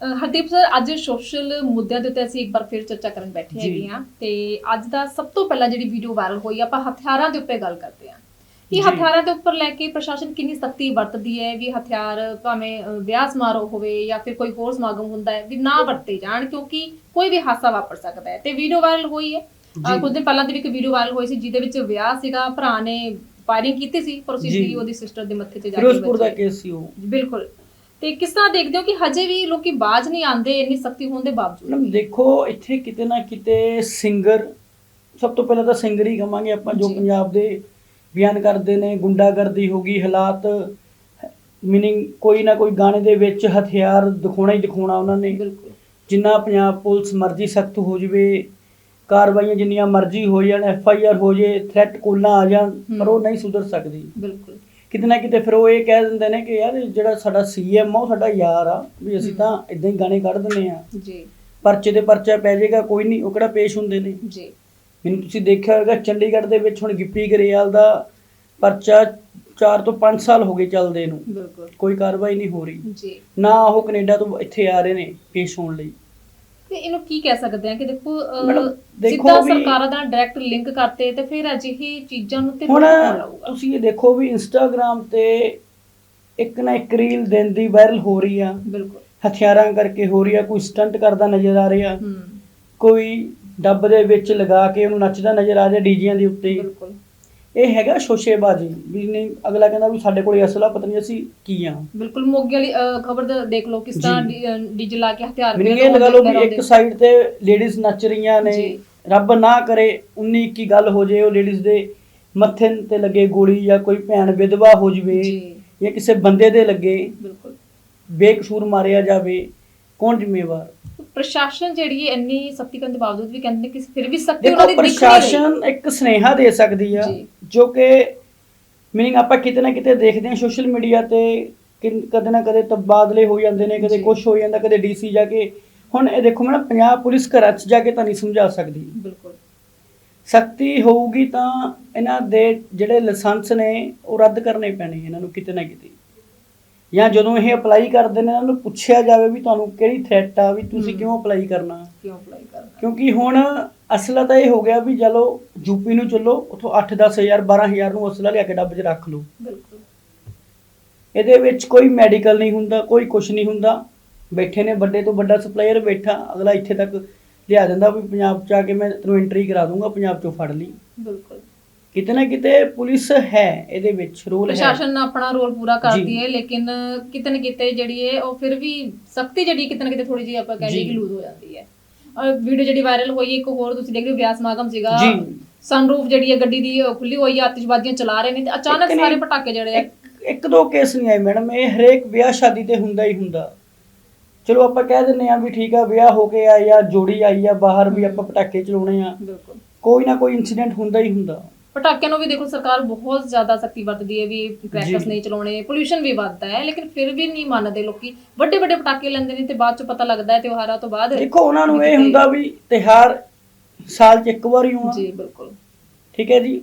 Hardeep sir ਅੱਜ social ਮੁੱਦਿਆਂ ਦੇ ਉੱਤੇ ਅਸੀਂ ਇੱਕ ਵਾਰ ਫਿਰ ਚਰਚਾ ਕਰਨ ਬੈਠੇ। ਹੈਗੇ ਆ ਤੇ ਅੱਜ ਦਾ ਸਭ ਤੋਂ ਪਹਿਲਾਂ ਜਿਹੜੀ ਵੀਡੀਓ ਵਾਇਰਲ ਹੋਈ ਆਪਾਂ ਹਥਿਆਰਾਂ ਦੇ ਉੱਤੇ ਗੱਲ ਕਰਦੇ ਆ ਕਿ। ਹਥਿਆਰਾਂ ਦੇ ਉੱਪਰ ਲੈ ਕੇ ਪ੍ਰਸ਼ਾਸਨ ਕਿੰਨੀ ਸਖਤੀ ਵਰਤਦੀ ਹੈ ਵੀ ਹਥਿਆਰ ਭਾਵੇਂ ਵਿਆਹ ਸਮਾਰੋਹ ਹੋਵੇ ਜਾਂ ਫਿਰ ਕੋਈ ਹੋਰ ਸਮਾਗਮ ਹੁੰਦਾ ਹੈ ਵੀ ਨਾ ਵਰਤੇ ਜਾਣ ਕਿਉਂਕਿ ਕੋਈ ਵੀ ਹਾਦਸਾ ਵਾਪਰ ਸਕਦਾ ਹੈ ਤੇ ਵੀਡੀਓ ਵਾਇਰਲ ਹੋਈ ਹੈ। ਕੁਝ ਦਿਨ ਪਹਿਲਾਂ ਦੀ ਵੀ ਇੱਕ ਵੀਡੀਓ ਵਾਇਰਲ ਹੋਈ ਸੀ ਜਿਹਦੇ ਵਿੱਚ ਵਿਆਹ ਸੀਗਾ ਭਰਾ ਨੇ ਫਾਇਰਿੰਗ ਕੀਤੀ ਸੀ ਪਰ ਉਸੇ। ਦੀ ਉਹਦੀ ਸਿਸਟਰ ਦੇ ਮੱਥੇ ਤੇ ਜਾ ਕੇ ਫਿਰੋਜ਼ਪੁਰ ਦਾ। ਕੇਸ ਸੀ ਉਹ ਬਿਲਕੁਲ ਤੇ ਕਿਸ ਤਰ੍ਹਾਂ ਦੇਖਦੇ ਹੋ ਕਿ ਹਜੇ ਵੀ ਲੋਕੀ ਬਾਜ ਨਹੀਂ ਆਉਂਦੇ ਇੰਨੀ ਸਖਤੀ ਹੋਣ ਦੇ ਬਾਵਜੂਦ? ਦੇਖੋ ਇੱਥੇ ਕਿਤੇ ਨਾ ਕਿਤੇ ਸਿੰਗਰ ਸਭ ਤੋਂ ਪਹਿਲਾਂ ਤਾਂ ਸਿੰਗਰ ਹੀ ਕਵਾਂਗੇ ਆਪਾਂ ਜੋ। ਪੰਜਾਬ ਦੇ ਬਿਆਨ ਕਰਦੇ ਨੇ ਗੁੰਡਾਗਰਦੀ ਹੋ ਗਈ ਹਾਲਾਤ ਮੀਨਿੰਗ ਕੋਈ ਨਾ ਕੋਈ ਗਾਣੇ ਦੇ ਵਿੱਚ ਹਥਿਆਰ ਦਿਖਾਉਣਾ ਹੀ ਦਿਖਾਉਣਾ ਉਹਨਾਂ ਨੇ। ਜਿੰਨਾ ਪੰਜਾਬ ਪੁਲਿਸ ਮਰਜ਼ੀ ਸਖਤ ਹੋ ਜਵੇ ਕਾਰਵਾਈਆਂ ਜਿੰਨੀਆਂ ਮਰਜ਼ੀ ਹੋ ਜਾਣ ਐਫ ਆਈ ਆਰ ਹੋ ਜੇ ਥ੍ਰੈਟ ਕੋਲਾਂ ਆ ਜਾਣ ਪਰ ਉਹ ਨਹੀਂ ਸੁਧਰ ਸਕਦੀ। ਬਿਲਕੁਲ। ਕਿਤੇ ਨਾ ਕਿਤੇ ਫਿਰ ਉਹ ਇਹ ਕਹਿ ਦਿੰਦੇ ਨੇ ਕਿ ਯਾਰ ਜਿਹੜਾ ਸਾਡਾ ਸੀਐਮ ਆ ਉਹ ਸਾਡਾ ਯਾਰ ਆ ਵੀ ਅਸੀਂ ਤਾਂ ਇਦਾਂ ਹੀ ਗਾਣੇ ਕੱਢ ਦਿੰਦੇ ਆ ਜੀ। ਪਰਚੇ ਤੇ ਪਰਚਾ ਪੈ ਜਾਏਗਾ ਕੋਈ ਨਹੀਂ ਉਹ ਕਿਹੜਾ ਪੇਸ਼ ਹੁੰਦੇ ਨੇ? ਜੀ। ਮੈਨੂੰ ਤੁਸੀਂ ਦੇਖਿਆ ਹੋਵੇਗਾ ਚੰਡੀਗੜ੍ਹ ਦੇ ਵਿੱਚ ਹੁਣ ਗਿੱਪੀ ਗਰੇਵਾਲ ਦਾ ਪਰਚਾ 4 ਤੋਂ 5 ਸਾਲ ਹੋ ਗਏ ਚੱਲਦੇ ਨੂੰ। ਬਿਲਕੁਲ। ਕੋਈ ਕਾਰਵਾਈ ਨਹੀਂ ਹੋ ਰਹੀ। ਜੀ। ਨਾ ਉਹ ਕੈਨੇਡਾ ਤੋਂ ਇੱਥੇ ਆ ਰਹੇ ਨੇ ਪੇਸ਼ ਹੋਣ ਲਈ। ਤੇ ਇਹਨੂੰ ਕੀ ਕਹਿ ਸਕਦੇ ਆ ਕਿ ਦੇਖੋ ਦੇਖੋ ਸਿੱਧਾ ਸਰਕਾਰਾਂ ਦਾ ਡਾਇਰੈਕਟ ਲਿੰਕ ਕਰਤੇ ਤੇ ਫਿਰ ਅਜਿਹੀ ਚੀਜ਼ਾਂ ਨੂੰ ਤੇ ਹੁਣ ਤੁਸੀਂ ਇਹ ਦੇਖੋ ਵੀ ਇੰਸਟਾਗ੍ਰam ਤੇ ਇੱਕ ਨਾ ਇੱਕ ਰੀਲ ਦਿਨ ਦੀ ਵਾਇਰਲ ਹੋ ਰਹੀ ਆ। ਬਿਲਕੁਲ। ਹਥਿਆਰਾਂ ਕਰਕੇ ਹੋ ਰਹੀ ਆ ਕੋਈ ਸਟੰਟ ਕਰਦਾ ਨਜ਼ਰ ਆ ਰਿਹਾ। ਕੋਈ ਡੱਬ ਦੇ ਵਿੱਚ ਲਗਾ ਕੇ ਉਹਨੂੰ ਨੱਚਦਾ ਨਜ਼ਰ ਆ ਰਿਹਾ ਡੀਜਿਆਂ ਦੇ ਉੱਤੇ। ਬਿਲਕੁਲ। ਇਹ ਹੈਗਾ ਸ਼ੋਸ਼ੇਬਾਜ਼ੀ ਵੀ ਨਹੀਂ ਅਗਲਾ ਕਹਿੰਦਾ ਵੀ ਸਾਡੇ ਕੋਲ ਅਸਲਾ ਪਤਾ ਨਹੀਂ ਅਸੀਂ ਕੀ ਆ। ਬਿਲਕੁਲ ਮੋਗੇ ਵਾਲੀ ਖਬਰ ਦੇਖ ਲਓ ਕਿਸ ਤਰ੍ਹਾਂ। ਡੀਜੇ ਲਾ ਕੇ ਹਥਿਆਰ ਮੈਨੂੰ ਵੀ ਇਹ ਲਗਾ ਲਓ ਵੀ ਇੱਕ ਸਾਈਡ ਤੇ ਲੇਡੀਜ਼ ਨੱਚ ਰਹੀਆਂ ਨੇ। ਰੱਬ ਨਾ ਕਰੇ 19 21 ਗੱਲ ਹੋ ਜੇ ਉਹ ਲੇਡੀਜ਼ ਦੇ ਮੱਥੇ ਤੇ ਲੱਗੇ ਗੋਲੀ ਜਾਂ ਕੋਈ ਭੈਣ ਵਿਧਵਾ ਹੋ ਜਵੇ ਜੀ। ਜਾਂ ਕਿਸੇ ਬੰਦੇ ਦੇ ਲੱਗੇ ਬਿਲਕੁਲ। ਬੇਕਸੂਰ ਮਾਰਿਆ ਜਾਵੇ ਕੌਣ ਜ਼ਿੰਮੇਵਾਰ? ਪ੍ਰਸ਼ਾਸਨ ਜਿਹੜੀ ਹੈ ਇੰਨੀ ਸਖਤੀ ਕਰਨ ਦੇ ਬਾਵਜੂਦ ਵੀ ਕਹਿੰਦੇ ਨੇ ਕਿ ਫਿਰ ਵੀ ਸਖਤੀ ਦੇਖੋ ਉਹਨਾਂ ਦੀ ਦਿਖ ਨਹੀਂ ਰਹੀ। ਪ੍ਰਸ਼ਾਸਨ ਇੱਕ ਸੁਨੇਹਾ ਦੇ ਸਕਦੀ ਆ ਜੀ। ਜੋ ਕਿ ਮੀਨਿੰਗ ਆਪਾਂ ਕਿਤੇ ਨਾ ਕਿਤੇ ਦੇਖਦੇ ਹਾਂ ਸੋਸ਼ਲ ਮੀਡੀਆ ਤੇ ਕਿ ਕਦੇ ਨਾ ਕਦੇ ਤਬਾਦਲੇ ਹੋ ਜਾਂਦੇ ਨੇ ਕਦੇ ਜੀ। ਕੁਝ ਹੋ ਜਾਂਦਾ ਕਦੇ ਡੀਸੀ ਜਾ ਕੇ। ਹੁਣ ਇਹ ਦੇਖੋ ਮੈਂ ਪੰਜਾਬ ਪੁਲਿਸ ਘਰਾਂ 'ਚ ਜਾ ਕੇ ਤਾਂ ਨਹੀਂ ਸਮਝਾ ਸਕਦੀ। ਬਿਲਕੁਲ। ਸਖਤੀ ਹੋਊਗੀ ਤਾਂ ਇਹਨਾਂ ਦੇ ਜਿਹੜੇ ਲਾਇਸੈਂਸ ਨੇ ਉਹ ਰੱਦ ਕਰਨੇ ਪੈਣੇ ਇਹਨਾਂ ਨੂੰ ਕਿਤੇ ਨਾ ਕਿਤੇ। ਜਾਂ ਜਦੋਂ ਇਹ ਅਪਲਾਈ ਕਰਦੇ ਨੇ ਇਹਨਾਂ ਨੂੰ ਪੁੱਛਿਆ ਜਾਵੇ ਵੀ ਤੁਹਾਨੂੰ ਕਿਹੜੀ ਥ੍ਰੈਟ ਆ ਵੀ ਤੁਸੀਂ। ਕਿਉਂ ਅਪਲਾਈ ਕਰਨਾ। ਕਿਉਂ ਅਪਲਾਈ ਕਰਨਾ? ਕਿਉਂਕਿ ਹੁਣ ਅਸਲਾ ਤਾਂ ਇਹ ਹੋ ਗਿਆ ਵੀ ਚਲੋ ਯੂਪੀ ਨੂੰ ਚੱਲੋ ਉਥੋਂ 8-10 ਹਜ਼ਾਰ 12 ਹਜ਼ਾਰ ਨੂੰ ਅਸਲਾ ਲਿਆ ਕੇ ਡੱਬ 'ਚ ਰੱਖ ਲਓ। ਬਿਲਕੁਲ। ਇਹਦੇ ਵਿੱਚ ਕੋਈ ਮੈਡੀਕਲ ਨਹੀਂ ਹੁੰਦਾ ਕੋਈ ਕੁਝ ਨਹੀਂ ਹੁੰਦਾ। ਬੈਠੇ ਨੇ ਵੱਡੇ ਤੋਂ ਵੱਡਾ ਸਪਲਾਇਰ ਬੈਠਾ ਅਗਲਾ ਇੱਥੇ ਤੱਕ ਲਿਆ ਦਿੰਦਾ ਵੀ ਪੰਜਾਬ 'ਚ ਆ ਕੇ ਮੈਂ ਤੈਨੂੰ ਐਂਟਰੀ ਕਰਾ ਦੂੰਗਾ ਪੰਜਾਬ 'ਚੋਂ ਫੜ ਲਈ। ਬਿਲਕੁਲ। ਕਿਤੇ ਨਾ ਕਿਤੇ ਪੁਲਿਸ ਹੈ ਇਹਦੇ ਵਿੱਚ ਰੋਲ ਹੈ। ਪ੍ਰਸ਼ਾਸਨ ਆਪਣਾ ਰੋਲ ਪੂਰਾ ਕਰਦੀ। ਹੈ ਲੇਕਿਨ ਕਿਤੇ ਨਾ ਕਿਤੇ ਜਿਹੜੀ ਹੈ ਉਹ ਫਿਰ ਵੀ ਸਖਤੀ ਜਿਹੜੀ ਕਿਤੇ ਨਾ ਕਿਤੇ ਥੋੜੀ ਜਿਹੀ ਆਪਾਂ ਕਹਿੰਦੇ। ਕਿ ਲੂਜ਼ ਹੋ ਜਾਂਦੀ ਹੈ। ਔਰ ਵੀਡੀਓ ਜਿਹੜੀ ਵਾਇਰਲ ਹੋਈ ਇੱਕ ਹੋਰ ਤੁਸੀਂ ਦੇਖ ਰਹੇ ਹੋ ਵਿਆਹ ਸਮਾਗਮ ਸੀਗਾ। ਜੀ। ਸਨਰੂਫ ਜਿਹੜੀ ਹੈ ਗੱਡੀ ਦੀ ਖੁੱਲੀ ਹੋਈ ਹੈ ਆਤਿਸ਼ਬਾਜ਼ੀਆਂ ਚਲਾ ਰਹੇ ਨੇ ਤੇ ਅਚਾਨਕ ਸਾਰੇ ਪਟਾਕੇ ਜਿਹੜੇ ਆ। ਇੱਕ ਦੋ ਕੇਸ ਨਹੀਂ ਆਏ ਮੈਡਮ ਇਹ ਹਰੇਕ ਵਿਆਹ ਸ਼ਾਦੀ ਤੇ ਹੁੰਦਾ ਹੀ ਹੁੰਦਾ। ਚਲੋ ਆਪਾਂ ਕਹਿ ਦਿੰਨੇ ਆ ਵੀ ਠੀਕ ਆ ਵਿਆਹ ਹੋ ਕੇ ਆ ਜਾਂ ਜੋੜੀ ਆਈ ਆ ਬਾਹਰ ਵੀ ਆਪਾਂ ਪਟਾਕੇ ਚਲਾਉਣੇ ਆ। ਬਿਲਕੁਲ। ਕੋਈ ਨਾ ਕੋਈ ਇਨਸੀਡੈਂਟ ਹੁੰਦਾ ਹੀ ਹੁੰਦਾ। ਪਟਾਕਿਆਂ ਨੂੰ ਵੀ ਦੇਖੋ ਸਰਕਾਰ ਬਹੁਤ ਜ਼ਿਆਦਾ ਸਖਤੀ ਵਰਤਦੀ ਹੈ ਵੀ ਕ੍ਰੈਕਰਸ। ਨਹੀਂ ਚਲਾਉਣੇ ਪੋਲੂਸ਼ਨ ਵੀ ਵੱਧਦਾ ਹੈ ਲੇਕਿਨ ਫਿਰ ਵੀ ਨਹੀਂ ਮੰਨਦੇ ਲੋਕੀ। ਵੱਡੇ ਵੱਡੇ ਪਟਾਕੇ ਲੈਂਦੇ ਨੇ ਤੇ ਬਾਅਦ ਚ ਪਤਾ ਲੱਗਦਾ ਹੈ ਤਿਉਹਾਰਾਂ ਤੋਂ ਬਾਅਦ ਦੇਖੋ ਉਹਨਾਂ ਨੂੰ ਇਹ ਹੁੰਦਾ ਵੀ ਤਿਹਾਰ ਸਾਲ 'ਚ ਇੱਕ ਵਾਰ ਹੀ ਆਉਣਾ ਜੀ ਬਿਲਕੁਲ। ਠੀਕ ਹੈ ਜੀ?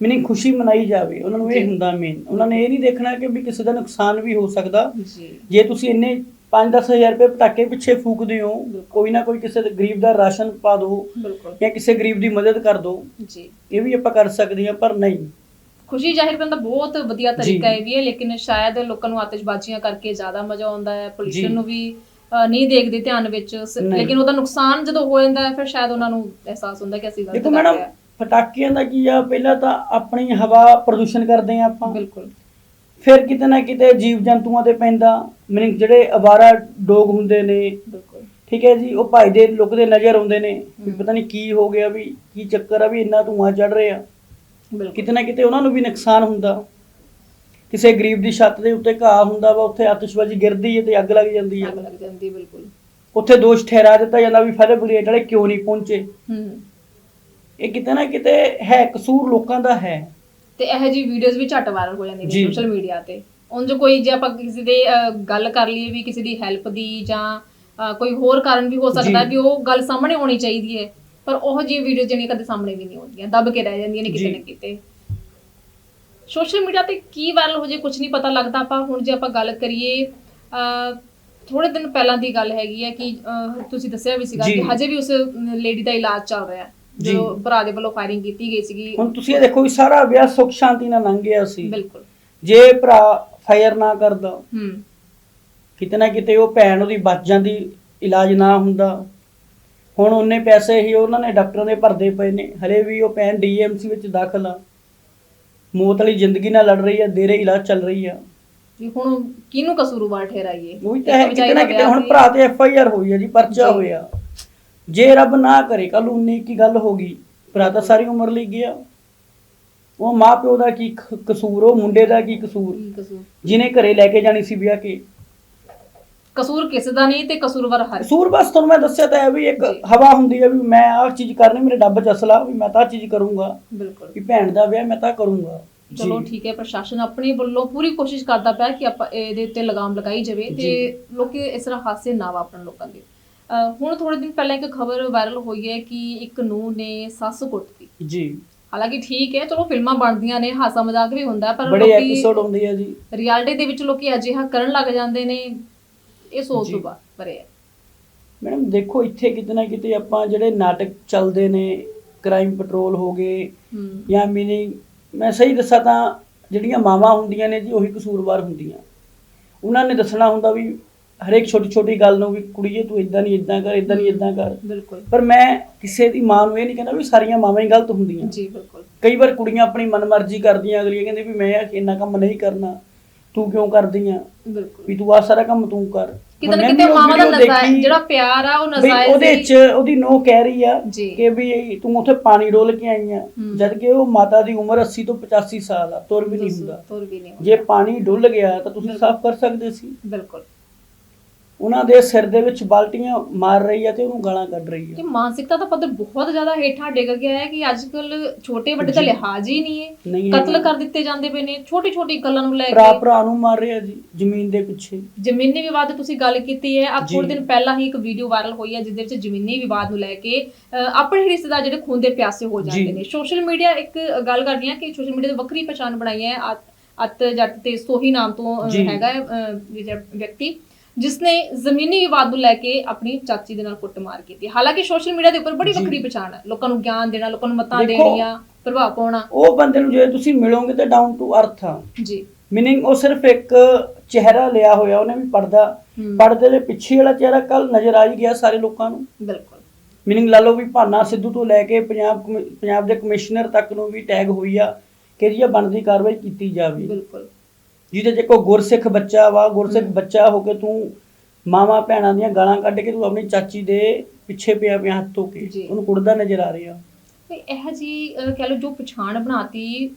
ਮੀਨਿੰਗ ਖੁਸ਼ੀ ਮਨਾਈ ਜਾਵੇ ਉਹਨਾਂ ਨੂੰ ਇਹ। ਹੁੰਦਾ ਮੇਨ ਉਹਨਾਂ ਨੇ ਇਹ ਨਹੀਂ ਦੇਖਣਾ ਕਿ ਵੀ ਕਿਸੇ ਦਾ ਨੁਕਸਾਨ ਵੀ ਹੋ ਸਕਦਾ। ਜੀ। ਜੇ ਤੁਸੀਂ ਇੰਨੇ 5-10000 ਰੁਪਏ ਪਟਾਕੇ ਪਿੱਛੇ ਫੂਕਦੇ ਹੋ। ਕੋਈ ਨਾ ਕੋਈ ਕਿਸੇ ਦੇ ਗਰੀਬ ਦਾ ਰਾਸ਼ਨ ਪਾ ਦਿਓ ਬਿਲਕੁਲ। ਜਾਂ ਕਿਸੇ ਗਰੀਬ ਦੀ ਮਦਦ ਕਰ ਦਿਓ ਜੀ। ਇਹ ਵੀ ਆਪਾਂ ਕਰ ਸਕਦੇ ਹਾਂ ਪਰ ਨਹੀਂ। ਖੁਸ਼ੀ ਜ਼ਾਹਿਰ ਕਰਨ ਦਾ ਬਹੁਤ ਵਧੀਆ ਤਰੀਕਾ। ਹੈ ਵੀ ਹੈ ਲੇਕਿਨ ਸ਼ਾਇਦ ਲੋਕਾਂ ਨੂੰ ਆਤਿਸ਼ਬਾਜ਼ੀਆਂ ਕਰਕੇ ਜ਼ਿਆਦਾ ਮਜ਼ਾ ਆਉਂਦਾ ਹੈ। ਪੋਲੂਸ਼ਨ ਨੂੰ ਵੀ ਨਹੀਂ ਦੇਖਦੇ ਧਿਆਨ ਵਿੱਚ। ਲੇਕਿਨ ਉਹਦਾ ਨੁਕਸਾਨ ਜਦੋਂ ਹੋ ਜਾਂਦਾ ਹੈ ਫਿਰ ਸ਼ਾਇਦ ਉਹਨਾਂ ਨੂੰ ਅਹਿਸਾਸ ਹੁੰਦਾ ਕਿ ਅਸੀਂ ਗਲਤ ਕਰ ਰਹੇ ਹਾਂ। ਪਟਾਕਿਆਂ ਦਾ ਕੀ ਆ ਪਹਿਲਾਂ ਤਾਂ ਆਪਣੀ ਹਵਾ ਪ੍ਰਦੂਸ਼ਣ ਕਰਦੇ ਆ ਆਪਾਂ। ਬਿਲਕੁਲ। ਫਿਰ ਕਿਤੇ ਨਾ ਕਿਤੇ ਜੀਵ ਜੰਤੂਆਂ ਤੇ ਪੈਂਦਾ ਮੀਨਿੰਗ ਜਿਹੜੇ ਅਵਾਰਾ ਡੋਗ ਹੁੰਦੇ ਨੇ ਬਿਲਕੁਲ ਠੀਕ ਹੈ ਜੀ ਉਹ ਭਾਈ ਦੇ ਲੁਕਦੇ ਨਜ਼ਰ ਆਉਂਦੇ ਨੇ ਵੀ। ਪਤਾ ਨਹੀਂ ਕੀ ਹੋ ਗਿਆ ਵੀ ਕੀ ਚੱਕਰ ਆ ਵੀ ਇੰਨਾ ਧੂਆਂ ਚੜ ਰਿਹਾ। ਕਿਤੇ ਨਾ ਕਿਤੇ ਉਹਨਾਂ ਨੂੰ ਵੀ ਨੁਕਸਾਨ ਹੁੰਦਾ। ਕਿਸੇ ਗਰੀਬ ਦੀ ਛੱਤ ਦੇ ਉੱਤੇ ਘਾਹ ਹੁੰਦਾ ਵਾ ਉੱਥੇ ਆਤਿਸ਼ਬਾਜ਼ੀ ਗਿਰਦੀ ਹੈ ਤੇ ਅੱਗ ਲੱਗ ਜਾਂਦੀ ਅੱਗ ਹੈ ਲੱਗ ਜਾਂਦੀ ਬਿਲਕੁਲ। ਉੱਥੇ ਦੋਸ਼ ਠਹਿਰਾ ਦਿੱਤਾ ਜਾਂਦਾ ਵੀ ਫਾਇਰ ਬ੍ਰਿਗੇਡ ਵਾਲੇ ਕਿਉਂ ਨਹੀਂ ਪਹੁੰਚੇ। ਹੂੰ। ਇਹ ਕਿਤੇ ਨਾ ਕਿਤੇ ਹੈ ਕਸੂਰ ਲੋਕਾਂ ਦਾ ਹੈ। ਤੇ ਇਹੋ ਜੀ ਵੀਡੀਓਜ਼ ਵੀ ਝੱਟ ਵਾਇਰਲ ਹੋ ਜਾਂਦੀਆਂ ਨੇ ਜੀ। ਸੋਸ਼ਲ ਮੀਡੀਆ ਤੇ ਉਂਝ ਕੋਈ ਜੇ ਆਪਾਂ ਕਿਸੇ ਦੇ ਅਹ, ਗੱਲ ਕਰ ਲਈਏ ਵੀ ਕਿਸੇ ਦੀ ਹੈਲਪ ਦੀ ਜਾਂ ਅਹ, ਕੋਈ ਹੋਰ ਕਾਰਨ ਵੀ ਹੋ ਸਕਦਾ ਹੈ ਜੀ। ਵੀ ਉਹ ਗੱਲ ਸਾਹਮਣੇ ਆਉਣੀ ਚਾਹੀਦੀ ਹੈ ਪਰ ਉਹ ਜਿਹੀ ਵੀਡੀਓ ਜਿਹੜੀਆਂ ਕਦੇ ਸਾਹਮਣੇ ਵੀ ਨਹੀਂ ਆਉਂਦੀਆਂ ਦਬ ਕੇ ਰਹਿ ਜਾਂਦੀਆਂ ਨੇ ਕਿਤੇ ਜੀ। ਨਾ ਕਿਤੇ ਸੋਸ਼ਲ ਮੀਡੀਆ ਤੇ ਕੀ ਵਾਇਰਲ ਹੋ ਜੇ ਕੁਝ ਨਹੀਂ ਪਤਾ ਲੱਗਦਾ ਆਪਾਂ ਹੁਣ ਜੇ ਆਪਾਂ ਗੱਲ ਕਰੀਏ ਅਹ, ਥੋੜੇ ਦਿਨ ਪਹਿਲਾਂ ਦੀ ਗੱਲ ਹੈਗੀ ਹੈ ਕਿ ਅਹ, ਤੁਸੀਂ ਦੱਸਿਆ ਵੀ ਸੀਗਾ ਜੀ। ਕਿ ਹਜੇ ਵੀ ਉਸ ਲੇਡੀ ਦਾ ਇਲਾਜ ਚੱਲ ਰਿਹਾ ਹੈ ਜੀ। ਭਰਾ ਦੇ ਵੱਲੋਂ ਫਾਇਰਿੰਗ ਕੀਤੀ ਗਈ ਸੀਗੀ। ਹੁਣ ਤੁਸੀਂ ਇਹ ਦੇਖੋ ਵੀ ਸਾਰਾ ਵਿਆਹ ਸੁੱਖ ਸ਼ਾਂਤੀ ਨਾਲ ਲੰਘ ਗਿਆ ਸੀ। ਬਿਲਕੁਲ। ਜੇ ਭਰਾ ਫਾਇਰ ਨਾ ਕਰਦਾ ਹੂੰ। ਕਿਤੇ ਨਾ ਕਿਤੇ ਉਹ ਭੈਣ ਉਹਦੀ ਬਚ ਜਾਂਦੀ ਇਲਾਜ ਨਾ ਹੁੰਦਾ। ਹੁਣ ਉਹਨੇ ਪੈਸੇ ਹੀ ਉਹਨਾਂ ਨੇ ਡਾਕਟਰਾਂ ਦੇ ਭਰਦੇ ਪਏ ਨੇ। ਹਲੇ ਵੀ ਉਹ ਭੈਣ ਡੀਐਮਸੀ ਵਿੱਚ ਦਾਖਲ ਆ। ਮੌਤ ਵਾਲੀ ਜ਼ਿੰਦਗੀ ਨਾਲ ਲੜ ਰਹੀ ਆ ਦੇਰੇ ਇਲਾਜ ਚੱਲ ਰਹੀ ਆ। ਵੀ ਹੁਣ ਕਿਹਨੂੰ ਕਸੂਰਵਾਰ ਠਹਿਰਾਈਏ? ਉਹੀ ਤਾਂ ਹੈ ਕਿਤੇ ਨਾ ਕਿਤੇ ਹੁਣ ਭਰਾ ਤੇ ਐਫ ਆਈ ਆਰ ਹੋਈ ਆ ਜੀ ਪਰਚਾ। ਹੋਇਆ। ਜੇ ਰੱਬ ਨਾ ਕਰੇ ਕੱਲ 19 ਕੀ ਗੱਲ ਹੋ ਗਈ ਭਰਾ ਤਾਂ ਸਾਰੀ ਉਮਰ ਲਈ ਗਿਆ। ਉਹ ਮਾਂ ਪਿਓ ਦਾ ਕੀ ਕਸੂਰ ਉਹ ਮੁੰਡੇ ਦਾ ਕੀ ਕਸੂਰ? ਜਿਹਨੇ ਘਰੇ ਲੈ ਕੇ ਜਾਣੀ ਸੀ ਵਿਆਹ ਕੇ। ਕਸੂਰ ਕਿਸ ਦਾ ਨਹੀਂ ਤੇ ਕਸੂਰਵਾਰ ਹਰ। ਕਸੂਰ ਬਸ ਤੁਹਾਨੂੰ ਮੈਂ ਦੱਸਿਆ ਤਾਂ ਹੈ ਵੀ ਇੱਕ। ਹਵਾ ਹੁੰਦੀ ਹੈ ਵੀ ਮੈਂ ਆਹ ਚੀਜ਼ ਕਰਨੀ ਮੇਰੇ ਡੱਬ ਚ ਅਸਲਾ ਵੀ ਮੈਂ ਤਾਂ ਆਹ ਚੀਜ਼ ਕਰੂੰਗਾ। ਬਿਲਕੁਲ। ਵੀ ਭੈਣ ਦਾ ਵਿਆਹ ਮੈਂ ਤਾਂ ਕਰੂੰਗਾ। ਚਲੋ। ਠੀਕ ਹੈ ਪ੍ਰਸ਼ਾਸਨ ਆਪਣੇ ਵੱਲੋਂ ਪੂਰੀ ਕੋਸ਼ਿਸ਼ ਕਰਦਾ ਪਿਆ ਕਿ ਆਪਾਂ ਇਹਦੇ ਉੱਤੇ ਲਗਾਮ ਲਗਾਈ ਜਾਵੇ ਤੇ। ਲੋਕੀ ਇਸ ਤਰ੍ਹਾਂ ਹਾਸੇ ਨਾ ਵਾਪਰਨ ਲੋਕਾਂ ਦੇ। ਹੁਣ ਥੋੜੇ ਦਿਨ ਪਹਿਲਾਂ ਇੱਕ ਖਬਰ ਵਾਇਰਲ ਹੋਈ ਹੈ ਕਿ ਇੱਕ ਨੂੰ ਨੇ ਸੱਸ ਕੁੱਟਤੀ ਜੀ। ਹਾਲਾਂਕਿ ਠੀਕ ਹੈ ਚਲੋ ਫਿਲਮਾਂ ਬਣਦੀਆਂ ਨੇ ਹਾਸਾ ਮਜ਼ਾਕ ਵੀ ਹੁੰਦਾ ਪਰ ਬੜੇ ਐਪੀਸੋਡ ਹੁੰਦੇ ਆ ਜੀ। ਰਿਐਲਿਟੀ ਦੇ ਵਿੱਚ ਲੋਕੀ ਅਜਿਹਾ ਕਰਨ ਲੱਗ ਜਾਂਦੇ ਨੇ ਇਹ ਸੋਚ। ਤੋਂ ਬਾਹਰ ਪਰੇ ਹੈ ਮੈਡਮ ਦੇਖੋ ਇੱਥੇ ਕਿਤੇ ਨਾ ਕਿਤੇ ਆਪਾਂ ਜਿਹੜੇ ਨਾਟਕ ਚੱਲਦੇ ਨੇ ਕ੍ਰਾਈਮ ਪੈਟਰੋਲ ਹੋ ਗਏ ਜਾਂ ਮੀਨਿੰਗ ਮੈਂ ਸਹੀ ਦੱਸਾਂ ਤਾਂ ਜਿਹੜੀਆਂ ਮਾਵਾਂ ਹੁੰਦੀਆਂ ਨੇ ਜੀ ਉਹੀ ਕਸੂਰਵਾਰ ਹੁੰਦੀਆਂ। ਉਹਨਾਂ ਨੇ ਦੱਸਣਾ ਹੁੰਦਾ ਵੀ ਹਰੇਕ ਛੋਟੀ ਛੋਟੀ ਗੱਲ ਨੂੰ ਵੀ ਕੁੜੀਏ ਤੂੰ ਇਦਾਂ ਨਹੀਂ ਇਦਾਂ ਕਰ ਇਦਾਂ ਨਹੀਂ ਇਦਾਂ ਕਰ। ਬਿਲਕੁਲ। ਪਰ ਮੈਂ ਕਿਸੇ ਦੀ ਮਾਂ ਨੂੰ ਇਹ ਨਹੀਂ ਕਹਿੰਦਾ ਵੀ ਸਾਰੀਆਂ ਮਾਵਾਂ ਹੀ ਗਲਤ ਹੁੰਦੀਆਂ। ਜੀ ਬਿਲਕੁਲ। ਕਈ ਵਾਰ ਕੁੜੀਆਂ ਆਪਣੀ ਮਨਮਰਜ਼ੀ ਕਰਦੀਆਂ ਅਗਲੀਆਂ ਕਹਿੰਦੇ ਵੀ ਮੈਂ ਇੰਨਾ ਕੰਮ ਨਹੀਂ ਕਰਨਾ ਤੂੰ ਕਿਉਂ ਕਰਦੀ ਆ ਬਿਲਕੁਲ। ਵੀ ਤੂੰ ਆ ਸਾਰਾ ਕੰਮ ਤੂੰ ਕਰ। ਕਿਤੇ ਨਾ ਕਿਤੇ ਮਾਵਾਂ ਦਾ ਨਜ਼ਾਇਜ਼ ਜਿਹੜਾ ਪਿਆਰ ਆ ਉਹ ਨਜ਼ਾਇਜ਼ ਉਹਦੇ ਚ ਉਹਦੀ ਨੋ ਕਹਿ ਰਹੀ ਆ। ਕਿ ਵੀ ਤੂੰ ਉੱਥੇ ਪਾਣੀ ਡੋਲ ਕੇ ਆਈ ਆ। ਜਦ ਕਿ ਉਹ ਮਾਤਾ ਦੀ ਉਮਰ 80 ਤੋਂ 85 ਸਾਲ ਆ ਤੁਰ ਵੀ ਨਹੀਂ ਹੁੰਦਾ। ਤੁਰ ਵੀ ਨਹੀਂ ਜੇ ਪਾਣੀ ਡੁੱਲ ਗਿਆ ਤਾਂ ਤੁਸੀਂ। ਸਾਫ਼ ਕਰ ਸਕਦੇ ਸੀ। ਬਿਲਕੁਲ। ਉਹਨਾਂ ਦੇ ਸਿਰ ਦੇ ਵਿੱਚ ਬਾਲਟੀਆਂ ਮਾਰ ਰਹੀ ਆ ਤੇ ਉਹਨੂੰ ਗਾਲਾਂ ਕੱਢ ਰਹੀ ਕਿ ਆ ਮਾਨਸਿਕਤਾ ਦਾ ਪੱਧਰ ਬਹੁਤ ਜ਼ਿਆਦਾ ਹੇਠਾਂ ਡਿੱਗ ਗਿਆ ਹੈ ਕਿ ਅੱਜ ਕੱਲ ਛੋਟੇ ਵੱਡੇ ਦਾ। ਲਿਹਾਜ਼ ਹੀ ਨਹੀਂ ਹੈ ਨਹੀਂ ਕਤਲ। ਕਰ ਦਿੱਤੇ ਜਾਂਦੇ ਪਏ ਨੇ ਛੋਟੀ ਛੋਟੀ ਗੱਲਾਂ ਨੂੰ ਲੈ ਭਰਾ ਕੇ ਭਰਾ ਨੂੰ ਮਾਰ ਰਿਹਾ ਜੀ ਜ਼ਮੀਨ ਦੇ ਪਿੱਛੇ ਜ਼ਮੀਨੀ ਵਿਵਾਦ ਦੀ ਤੁਸੀਂ ਗੱਲ ਕੀਤੀ ਹੈ ਆ ਜੀ। ਥੋੜੇ ਦਿਨ ਪਹਿਲਾਂ ਹੀ ਇੱਕ ਵੀਡੀਓ ਵਾਇਰਲ ਹੋਈ ਹੈ ਜਿਸ ਦੇ ਵਿੱਚ ਜ਼ਮੀਨੀ ਵਿਵਾਦ ਨੂੰ ਲੈ ਕੇ ਅਹ, ਆਪਣੇ ਹੀ ਰਿਸ਼ਤੇਦਾਰ ਜਿਹੜੇ ਖੂਨ ਦੇ ਪਿਆਸੇ ਹੋ ਜਾਂਦੇ ਜੀ। ਨੇ ਸੋਸ਼ਲ ਮੀਡੀਆ ਇੱਕ ਗੱਲ ਕਰਦੀ ਹੈ ਕਿ ਸੋਸ਼ਲ ਮੀਡੀਆ ਦੀ ਵੱਖਰੀ ਪਛਾਣ ਬਣਾਈ ਹੈ ਅਤ- ਅਤ ਜੱਟ ਤੇ ਸੋਹੀ ਨਾਮ ਤੋਂ ਅਹ, ਜੀ। ਹੈਗਾ ਹੈ, ਅਹ, ਜਿਹੜਾ ਵਿਅਕਤੀ ਜਿਸਨੇ ਜ਼ਮੀਨੀ ਵਿਵਾਦ ਨੂੰ ਲੈ ਕੇ ਆਪਣੀ ਚਾਚੀ ਦੇ ਨਾਲ ਕੁੱਟਮਾਰ ਕੀਤੀ। ਹਾਲਾਂਕਿ ਸੋਸ਼ਲ ਮੀਡੀਆ ਦੇ ਉੱਪਰ ਬੜੀ। ਵੱਖਰੀ ਪਛਾਣ ਹੈ। ਲੋਕਾਂ ਨੂੰ ਗਿਆਨ ਦੇਣਾ ਲੋਕਾਂ ਨੂੰ ਮਤਾਂ ਦੇਖੋ, ਦੇਣੀਆਂ ਪ੍ਰਭਾਵ ਪਾਉਣਾ। ਉਹ ਬੰਦੇ ਨੂੰ ਜੇ ਤੁਸੀਂ ਮਿਲੋਗੇ ਤਾਂ ਡਾਊਨ ਟੂ ਅਰਥ ਆ। ਜੀ। ਮੀਨਿੰਗ ਉਹ ਸਿਰਫ ਇੱਕ ਚਿਹਰਾ ਲਿਆ ਹੋਇਆ ਉਹਨੇ ਵੀ ਪਰਦਾ ਹਮ, ਪਰਦੇ ਦੇ ਪਿੱਛੇ ਵਾਲਾ ਚਿਹਰਾ ਕੱਲ ਨਜ਼ਰ ਆ ਹੀ ਗਿਆ ਸਾਰੇ ਲੋਕਾਂ ਨੂੰ। ਬਿਲਕੁਲ। ਮੀਨਿੰਗ ਲਾ ਲਓ ਵੀ ਭਾਨਾ ਸਿੱਧੂ ਤੋਂ ਲੈ ਕੇ ਪੰਜਾਬ ਕਮਿ- ਪੰਜਾਬ ਦੇ ਕਮਿਸ਼ਨਰ ਤੱਕ ਨੂੰ ਵੀ ਟੈਗ ਹੋਈ ਆ ਕਿ ਜੀ ਇਹ ਬਣਦੀ ਕਾਰਵਾਈ ਕੀਤੀ ਜਾਵੇ। ਬਿਲਕੁਲ। ਜਿਹਦੇ ਕੋਈ ਗੁਰਸਿੱਖ ਬੱਚਾ ਵਾ ਗੁਰਸਿੱਖ। ਬੱਚਾ ਹੋ ਕੇ ਤੂੰ ਮਾਵਾਂ ਭੈਣਾਂ ਦੀਆਂ ਗਾਲਾਂ ਕੱਢ ਕੇ ਤੂੰ ਆਪਣੀ ਚਾਚੀ ਦੇ ਪਿੱਛੇ ਪਿਆ ਪਿਆ ਹੱਥ ਧੋ ਕੇ ਜੀ। ਉਹਨੂੰ ਕੁੱਟਦਾ ਨਜ਼ਰ ਆ ਰਿਹਾ ਤੇ ਇਹ ਜੀ ਅਹ, ਕਹਿ ਲਓ ਜੋ ਪਛਾਣ ਬਣਾਤੀ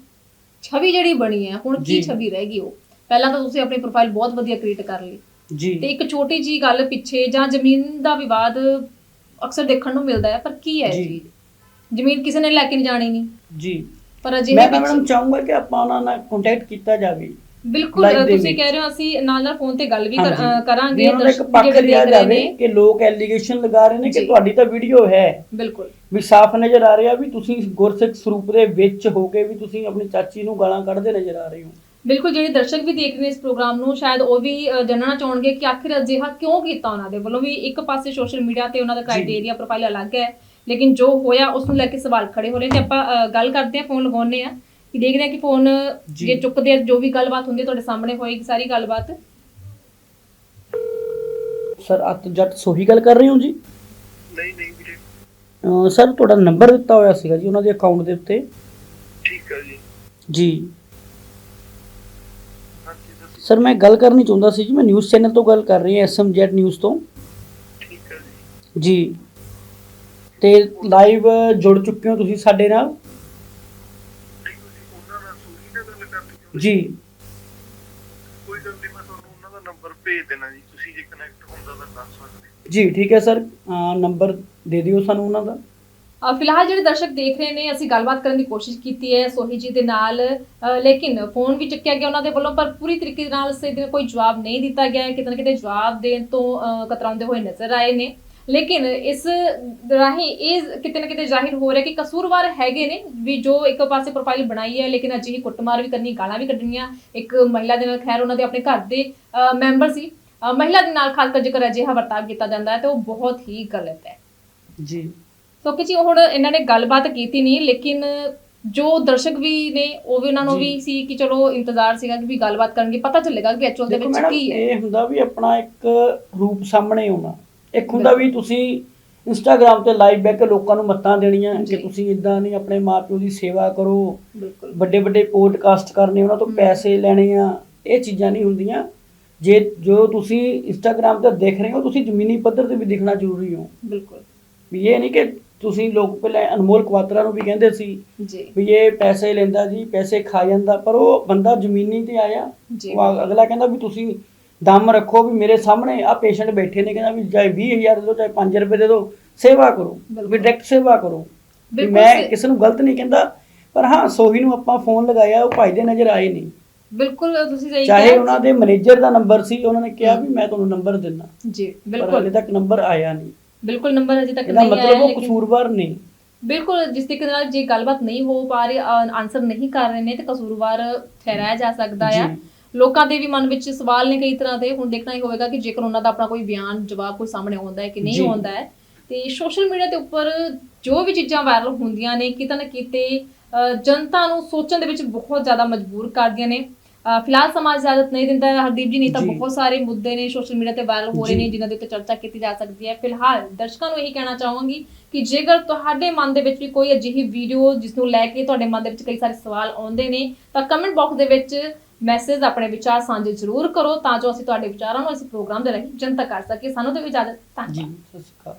ਛਵੀ ਜਿਹੜੀ ਬਣੀ ਹੈ ਹੁਣ ਕੀ ਜੀ। ਛਵੀ ਰਹਿ ਗਈ ਉਹ ਪਹਿਲਾਂ ਤਾਂ ਤੁਸੀਂ ਆਪਣੀ ਪ੍ਰੋਫਾਈਲ ਬਹੁਤ ਵਧੀਆ ਕ੍ਰੀਏਟ ਕਰ ਲਈ ਤੇ ਜੀ ਇੱਕ ਛੋਟੀ ਜੀ ਗੱਲ ਪਿੱਛੇ ਜਾਂ ਜ਼ਮੀਨ ਦਾ ਵਿਵਾਦ ਅਕਸਰ ਦੇਖਣ ਨੂੰ ਮਿਲਦਾ ਹੈ ਪਰ ਕੀ ਹੈ ਜੀ। ਜੀ ਜ਼ਮੀਨ ਕਿਸੇ ਨੇ ਲੈ ਕੇ ਨਹੀਂ ਜਾਣੀ ਨਹੀਂ ਜੀ ਪਰ ਅਜਿਹੇ ਮੈਂ ਮੈਡਮ ਚਾਹੂੰਗਾ ਕਿ ਆਪਾਂ ਉਹਨਾਂ ਨਾਲ ਕੰਟੈਕਟ ਕੀਤਾ ਜਾਵੇ ਬਿਲਕੁਲ live ਦੇ ਤੁਸੀਂ ਵਿੱਚ। ਕਹਿ ਰਹੇ ਹੋ ਅਸੀਂ ਨਾਲ ਨਾਲ ਫੋਨ ਤੇ ਗੱਲ ਵੀ ਕਰ- ਹਾਂਜੀ। ਅਹ, ਕਰਾਂਗੇ ਉਹਨਾਂ ਦਾ ਇੱਕ ਦਰਸ਼ਕ ਪੱਖ ਜਿਹੜੇ ਲਿਆ ਦੇਖ ਰਹੇ ਜਾਵੇ ਨੇ ਕਿ ਲੋਕ ਐਲੀਗੇਸ਼ਨ ਲਗਾ ਰਹੇ ਨੇ ਕਿ ਜੀ। ਤੁਹਾਡੀ ਤਾਂ ਵੀਡੀਓ ਹੈ। ਬਿਲਕੁਲ। ਵੀ ਸਾਫ਼ ਨਜ਼ਰ ਆ ਰਿਹਾ ਵੀ ਤੁਸੀਂ ਗੁਰਸਿੱਖ ਸਰੂਪ ਦੇ ਵਿੱਚ ਹੋ ਕੇ ਵੀ ਤੁਸੀਂ ਆਪਣੀ ਚਾਚੀ ਨੂੰ ਗਾਲਾਂ ਕੱਢਦੇ ਨਜ਼ਰ ਆ ਰਹੇ ਹੋ। ਬਿਲਕੁਲ ਜਿਹੜੇ ਦਰਸ਼ਕ ਵੀ ਦੇਖ ਰਹੇ ਨੇ ਇਸ ਪ੍ਰੋਗਰਾਮ ਨੂੰ ਸ਼ਾਇਦ ਉਹ ਵੀ ਅ, ਜਾਣਨਾ ਚਾਹਣਗੇ ਕਿ ਆਖਿਰ ਅਜਿਹਾ ਕਿਉਂ ਕੀਤਾ ਉਹਨਾਂ ਦੇ ਵੱਲੋਂ ਵੀ ਇੱਕ ਪਾਸੇ ਸੋਸ਼ਲ ਮੀਡੀਆ ਤੇ ਉਹਨਾਂ ਦਾ ਕ੍ਰਾਈਟੇਰੀਆ ਪ੍ਰੋਫਾਈਲ ਅਲੱਗ ਹੈ ਲੇਕਿਨ ਜੋ ਹੋਇਆ ਉਸ ਨੂੰ ਲੈ ਕੇ ਸਵਾਲ ਖੜੇ ਹੋ ਰਹੇ ਨੇ। ਆਪਾਂ ਅ, ਗੱਲ ਕਰਦੇ ਹਾਂ ਫੋਨ ਲਗਾਉਂਦੇ ਆ ਕਿ ਦੇਖਦੇ ਆ ਕਿ ਫੋਨ ਜੀ। ਜੇ ਚੁੱਕਦੇ ਆ ਜੋ ਵੀ ਗੱਲਬਾਤ ਹੁੰਦੀ ਹੈ ਤੁਹਾਡੇ ਸਾਹਮਣੇ ਹੋਏਗੀ ਸਾਰੀ ਗੱਲਬਾਤ। ਸਰ ਅੱਤ ਜੱਟ ਸੋਹੀ ਗੱਲ ਕਰ ਰਹੇ ਹੋ ਜੀ? ਨਹੀਂ ਨਹੀਂ ਵੀਰੇ। ਅਹ ਸਰ ਤੁਹਾਡਾ ਨੰਬਰ ਦਿੱਤਾ ਹੋਇਆ ਸੀਗਾ ਜੀ ਉਹਨਾਂ ਦੇ ਅਕਾਊਂਟ ਦੇ ਉੱਤੇ। ਠੀਕ ਹੈ ਜੀ। ਜੀ। ਹਾਂਜੀ ਦੱਸੋ। ਸਰ ਮੈਂ ਗੱਲ ਕਰਨੀ ਚਾਹੁੰਦਾ ਸੀ ਜੀ ਮੈਂ ਨਿਊਜ਼ ਚੈਨਲ ਤੋਂ ਗੱਲ ਕਰ ਰਹੀ ਹਾਂ ਐਸਐਮਜੈਡ ਨਿਊਜ਼ ਤੋਂ। ਠੀਕ ਹੈ ਜੀ। ਜੀ। ਤੇ ਲਾਈਵ ਜੁੜ ਚੁੱਕੇ ਹੋ ਤੁਸੀਂ ਸਾਡੇ ਨਾਲ ਨਹੀਂ ਤੁਸੀਂ ਉਹਨਾਂ ਨਾਲ ਸੂਰੀ ਨਾਲ ਗੱਲ ਕਰਨੀ ਹੋ ਜੀ। ਕੋਈ ਗੱਲ ਨਹੀਂ ਮੈਂ ਤੁਹਾਨੂੰ ਉਹਨਾਂ ਦਾ ਨੰਬਰ ਭੇਜ ਦੇਣਾ ਜੀ ਤੁਸੀਂ ਜੇ ਕਨੈਕਟ ਹੁੰਦਾ ਤਾਂ ਦੱਸ ਸਕਦੇ। ਜੀ ਠੀਕ ਹੈ ਸਰ ਨੰਬਰ ਦੇ ਦਿਓ ਸਾਨੂੰ ਉਹਨਾਂ ਦਾ। ਫਿਲਹਾਲ ਜਿਹੜੇ ਦਰਸ਼ਕ ਦੇਖ ਰਹੇ ਨੇ ਅਸੀਂ ਗੱਲਬਾਤ ਕਰਨ ਦੀ ਕੋਸ਼ਿਸ਼ ਕੀਤੀ ਹੈ ਸੋਹੀ ਜੀ ਦੇ ਨਾਲ। ਲੇਕਿਨ ਫੋਨ ਵੀ ਚੱਕਿਆ ਗਿਆ ਉਹਨਾਂ ਦੇ ਵੱਲੋਂ ਪਰ ਪੂਰੀ ਤਰੀਕੇ ਨਾਲ ਸੇ ਕੋਈ ਜਵਾਬ ਨਹੀਂ ਦਿੱਤਾ ਗਿਆ ਹੈ। ਕਿਤੇ ਨਾ ਕਿਤੇ ਜਵਾਬ ਦੇਣ ਤੋਂ ਕਤਰਾਉਂਦੇ ਹੋਏ ਨਜ਼ਰ ਆਏ ਨੇ। ਲੇਕਿਨ ਇਸ ਰਾਹੀਂ ਇਹ ਕਿਤੇ ਨਾ ਕਿਤੇ ਜ਼ਾਹਿਰ ਹੋ ਰਿਹਾ ਕਿ ਕਸੂਰਵਾਰ ਹੈਗੇ ਨੇ ਵੀ ਜੋ ਇੱਕ ਪਾਸੇ ਪ੍ਰੋਫਾਈਲ ਬਣਾਈ ਹੈ ਲੇਕਿਨ ਅਜਿਹੀ ਕੁੱਟਮਾਰ ਵੀ ਕਰਨੀ ਗਾਲਾਂ ਵੀ ਕੱਢਣੀਆਂ। ਇੱਕ ਮਹਿਲਾ ਦੇ ਨਾਲ ਖੈਰ ਉਹਨਾਂ ਦੇ ਆਪਣੇ ਘਰ ਦੇ ਮੈਂਬਰ ਸੀ। ਮਹਿਲਾ ਦੇ ਨਾਲ ਖਾਸ ਕਰ ਜੇਕਰ ਅਜਿਹਾ ਵਰਤਾਅ ਕੀਤਾ ਜਾਂਦਾ ਹੈ ਤੇ ਉਹ ਬਹੁਤ ਹੀ ਗਲਤ ਹੈ। ਜੀ। ਸੋ ਕਿ ਜੀ ਹੁਣ ਇਹਨਾਂ ਨੇ ਗੱਲਬਾਤ ਕੀਤੀ ਨਹੀਂ ਲੇਕਿਨ ਜੋ ਦਰਸ਼ਕ ਵੀ ਨੇ ਉਹ ਵੀ ਉਹਨਾਂ ਨੂੰ। ਵੀ ਸੀ ਕਿ ਚਲੋ ਇੰਤਜ਼ਾਰ ਸੀਗਾ ਕਿ ਵੀ ਗੱਲਬਾਤ ਕਰਨਗੇ। ਪਤਾ ਚੱਲੇਗਾ ਕਿ ਐਕਚੁਅਲ ਦੇ ਵਿੱਚ ਕੀ ਹੈ। ਇਹ ਹੁੰਦਾ ਵੀ ਆਪਣਾ ਇੱਕ ਰੂਪ ਸਾਹਮਣੇ ਆਉਣਾ। ਇੱਕ ਹੁੰਦਾ ਵੀ ਤੁਸੀਂ ਇੰਸਟਾਗ੍ਰam ਤੇ ਲਾਈਵ ਬੈਕ ਲੋਕਾਂ ਨੂੰ ਮੱਤਾਂ ਦੇਣੀਆਂ। ਕਿ ਤੁਸੀਂ ਇਦਾਂ ਨਹੀਂ ਆਪਣੇ ਮਾਪਿਓ ਦੀ ਸੇਵਾ ਕਰੋ ਵੱਡੇ ਵੱਡੇ ਪੋਡਕਾਸਟ ਕਰਨੇ ਉਹਨਾਂ ਤੋਂ। ਪੈਸੇ ਲੈਣੇ ਆ ਇਹ ਚੀਜ਼ਾਂ ਨਹੀਂ ਹੁੰਦੀਆਂ। ਜੇ ਜੋ ਤੁਸੀਂ ਇੰਸਟਾਗ੍ਰam ਤੇ ਦੇਖ ਰਹੇ ਹੋ ਤੁਸੀਂ ਜ਼ਮੀਨੀ ਪੱਧਰ ਤੇ ਵੀ ਦਿਖਣਾ ਜ਼ਰੂਰੀ ਹੋ। ਬਿਲਕੁਲ। ਵੀ ਇਹ ਨਹੀਂ ਕਿ ਤੁਸੀਂ ਲੋਕ ਪਹਿਲਾਂ ਅਨਮੋਲ ਕੁਆਤਰਾ ਨੂੰ ਵੀ ਕਹਿੰਦੇ ਸੀ ਜੀ। ਵੀ ਇਹ ਪੈਸੇ ਲੈਂਦਾ ਜੀ ਪੈਸੇ ਖਾ ਜਾਂਦਾ ਪਰ ਉਹ ਬੰਦਾ ਜ਼ਮੀਨੀ ਤੇ ਆਇਆ ਉਹ ਅਗ- ਅਗਲਾ ਕਹਿੰਦਾ ਵੀ ਤੁਸੀਂ ਦਮ ਰੱਖੋ ਵੀ ਮੇਰੇ ਸਾਹਮਣੇ ਆ ਪੇਸ਼ੈਂਟ ਬੈਠੇ ਨੇ ਕਹਿੰਦਾ ਵੀ ਚਾਹੇ 20000 ਦੇ ਦਿਓ ਚਾਹੇ 5 ਰੁਪਏ ਦੇ ਦਿਓ ਸੇਵਾ ਕਰੋ ਵੀ ਬਿਲਕੁਲ। ਡਾਇਰੈਕਟ ਸੇਵਾ ਕਰੋ। ਵੀ ਬਿਲਕੁਲ ਮੈਂ ਕਿਸੇ ਨੂੰ ਗਲਤ ਨਹੀਂ ਕਹਿੰਦਾ ਪਰ ਹਾਂ ਸੋਹੀ ਨੂੰ ਆਪਾਂ ਫੋਨ ਲਗਾਇਆ ਉਹ ਭਾਈ ਦੇ ਨਜ਼ਰ ਆਏ ਨਹੀਂ। ਬਿਲਕੁਲ ਤੁਸੀਂ ਸਹੀ ਚਾਹੇ ਉਹਨਾਂ ਦੇ ਮੈਨੇਜਰ ਦਾ ਨੰਬਰ ਸੀ ਉਹਨਾਂ ਨੇ ਕਿਹਾ ਵੀ ਮੈਂ ਤੁਹਾਨੂੰ ਨੰਬਰ ਦਿੰਦਾ। ਜੀ ਪਰ ਹਲੇ ਬਿਲਕੁਲ ਤੱਕ ਨੰਬਰ ਆਇਆ ਨਹੀਂ। ਬਿਲਕੁਲ ਨੰਬਰ ਅਜੇ ਤੱਕ ਨਹੀਂ ਆਇਆ ਮਤਲਬ ਉਹ ਕਸੂਰਵਾਰ ਨਹੀਂ। ਬਿਲਕੁਲ ਜਿਸ ਤਰੀਕੇ ਨਾਲ ਜੇ ਗੱਲਬਾਤ ਨਹੀਂ ਹੋ ਪਾ ਰਹੀ ਆਨਸਰ ਨਹੀਂ ਕਰ ਰਹੇ ਨੇ ਤੇ ਕਸੂਰਵਾਰ ਠਹਿਰਾਇਆ ਜਾ ਸਕਦਾ ਆ। ਲੋਕਾਂ ਦੇ ਵੀ ਮਨ ਵਿੱਚ ਸਵਾਲ ਨੇ ਕਈ ਤਰ੍ਹਾਂ ਦੇ ਹੁਣ ਦੇਖਣਾ ਹੀ ਹੋਵੇਗਾ ਕਿ ਜੇਕਰ ਉਹਨਾਂ ਦਾ ਆਪਣਾ ਕੋਈ ਬਿਆਨ ਜਵਾਬ ਕੋਈ ਸਾਹਮਣੇ ਆਉਂਦਾ ਹੈ ਕਿ ਨਹੀਂ ਜੀ। ਆਉਂਦਾ ਹੈ ਤੇ ਸੋਸ਼ਲ ਮੀਡੀਆ ਦੇ ਉੱਪਰ ਜੋ ਵੀ ਚੀਜ਼ਾਂ ਵਾਇਰਲ ਹੁੰਦੀਆਂ ਨੇ ਕਿਤੇ ਨਾ ਕਿਤੇ ਜਨਤਾ ਨੂੰ ਸੋਚਣ ਦੇ ਵਿੱਚ ਬਹੁਤ ਜ਼ਿਆਦਾ ਮਜਬੂਰ ਕਰਦੀਆਂ ਨੇ ਫਿਲਹਾਲ ਸਮਾਜ ਇਜਾਜ਼ਤ ਨਹੀਂ ਦਿੰਦਾ ਹੈ। ਹਰਦੀਪ ਜੀ ਨਹੀਂ ਤਾਂ ਜੀ। ਬਹੁਤ ਸਾਰੇ ਮੁੱਦੇ ਨੇ ਸੋਸ਼ਲ ਮੀਡੀਆ ਤੇ ਵਾਇਰਲ ਹੋ ਰਹੇ ਜੀ। ਨੇ ਜਿਨ੍ਹਾਂ ਦੇ ਉੱਤੇ ਚਰਚਾ ਕੀਤੀ ਜਾ ਸਕਦੀ ਹੈ ਫਿਲਹਾਲ ਦਰਸ਼ਕਾਂ ਨੂੰ ਇਹੀ ਕਹਿਣਾ ਚਾਹਾਂਗੀ ਕਿ ਜੇਕਰ ਤੁਹਾਡੇ ਮਨ ਦੇ ਵਿੱਚ ਵੀ ਕੋਈ ਅਜਿਹੀ ਵੀਡੀਓ ਜਿਸ ਨੂੰ ਲੈ ਕੇ ਤੁਹਾਡੇ ਮਨ ਦੇ ਵਿੱਚ ਕਈ ਸਾਰੇ ਸਵਾਲ ਆਉਂਦੇ ਨੇ ਤਾਂ ਕਮੈਂਟ ਬਾਕਸ ਦੇ ਵਿੱਚ ਮੈਸੇਜ ਆਪਣੇ ਵਿਚਾਰ ਸਾਂਝੇ ਜ਼ਰੂਰ ਕਰੋ ਤਾਂ ਜੋ ਅਸੀਂ ਤੁਹਾਡੇ ਵਿਚਾਰਾਂ ਨੂੰ ਅਸੀਂ ਪ੍ਰੋਗਰਾਮ ਦੇ ਰਾਹੀਂ ਜਨਤਕ ਕਰ ਸਕੀਏ। ਸਾਨੂੰ ਤੇ ਇਜਾਜ਼ਤ। ਧੰਨਵਾਦ। ਜੀ, ਸਤਿ ਸ਼੍ਰੀ ਅਕਾਲ।